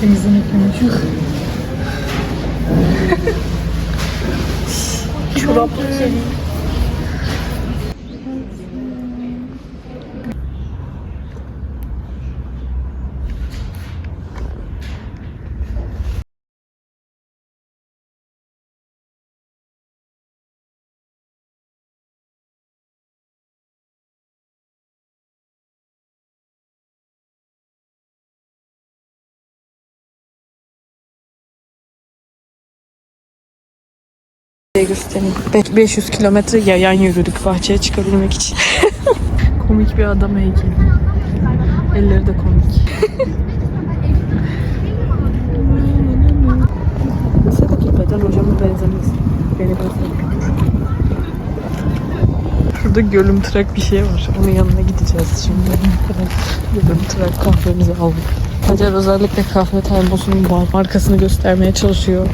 c'est les années qui me göstereyim. Be- 500 kilometre yayan yürüdük bahçeye çıkabilmek için. komik bir adam heykeli. Elleri de komik. Sedat Peter hocama benzemez. Beni benzemiyor. Şurada gölümtırak bir şey var. Onun yanına gideceğiz şimdi. Gölümtırak kahvemizi aldık. Hacer özellikle kahve termosunun markasını göstermeye çalışıyor.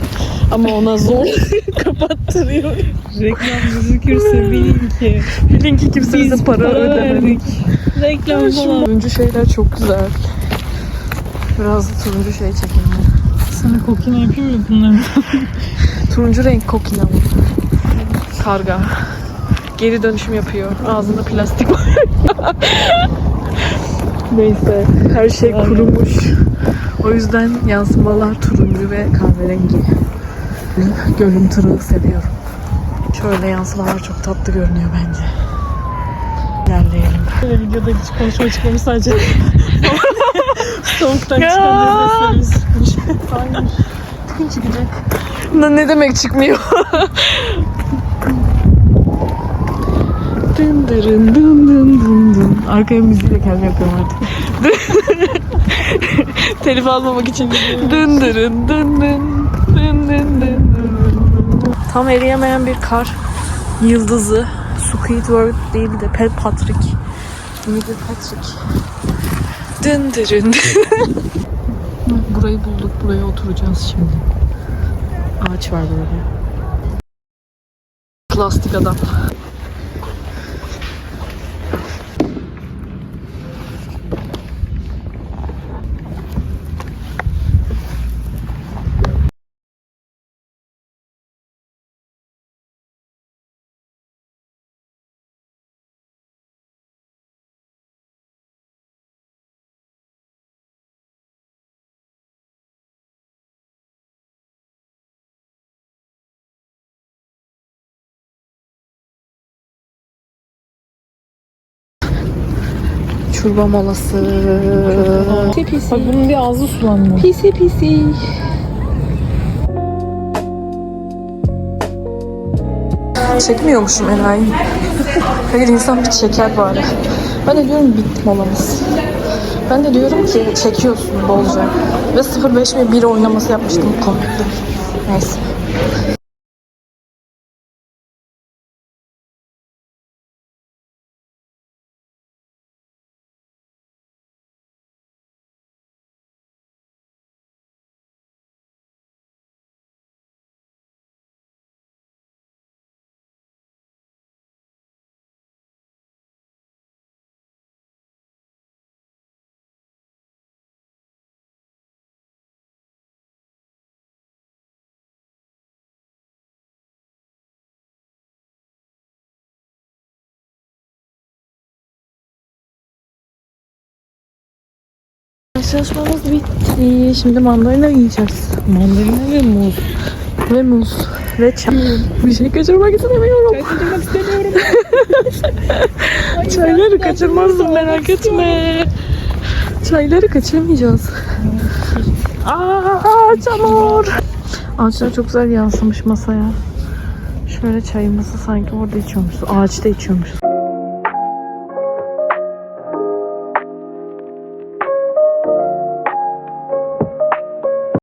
Ama ona zor kapattırıyor. Reklam gözükürse bilin ki. Bilin ki kimse bize para ödemedik. Reklam falan. Turuncu şeyler çok güzel. Biraz da turuncu şey çekelim. Sana kokina yapayım mı bunları? Turuncu renk kokina bu. Karga. Geri dönüşüm yapıyor. Ağzında plastik var. Neyse. Her şey kurumuş. O yüzden yansımalar turuncu ve kahverengi. Tırığı seviyorum. Şöyle yansımalar çok tatlı görünüyor bence. İlerleyelim. Böyle videoda hiç konuşma çıkmamış sadece. Soğuktan çıkan nefeslerimiz çıkmış. Hayır. çıkacak. Ne, ne demek çıkmıyor? dın dın dın dın dın. Arkaya müziği de kendim yapıyorum artık. Telif almamak için. Dın dırın dın dın dın dın dın. Tam eriyemeyen bir kar yıldızı. Squidward değil de Pet Patrick. Mıydı Patrick? Dın dırın. Burayı bulduk. Buraya oturacağız şimdi. Ağaç var böyle. Plastik adam. Çorba molası. Bak bunun bir ağzı sulandı. Pisi pisi. Çekmiyormuşum enayi. Hayır insan bir çeker bari. Ben de diyorum bitti molamız. Ben de diyorum ki çekiyorsun bolca. Ve 05 ve 1 oynaması yapmıştım komikti. Neyse. Çalışmamız bitti. Şimdi mandalina yiyeceğiz. Mandalina ve muz. Ve muz. Ve çay. Bir şey kaçırmak istemiyorum. Kaçırmak istemiyorum. Çayları kaçırmazsın merak etme. Çayları kaçırmayacağız. Aa çamur. Ağaçlar çok güzel yansımış masaya. Şöyle çayımızı sanki orada içiyormuşuz. Ağaçta içiyormuşuz.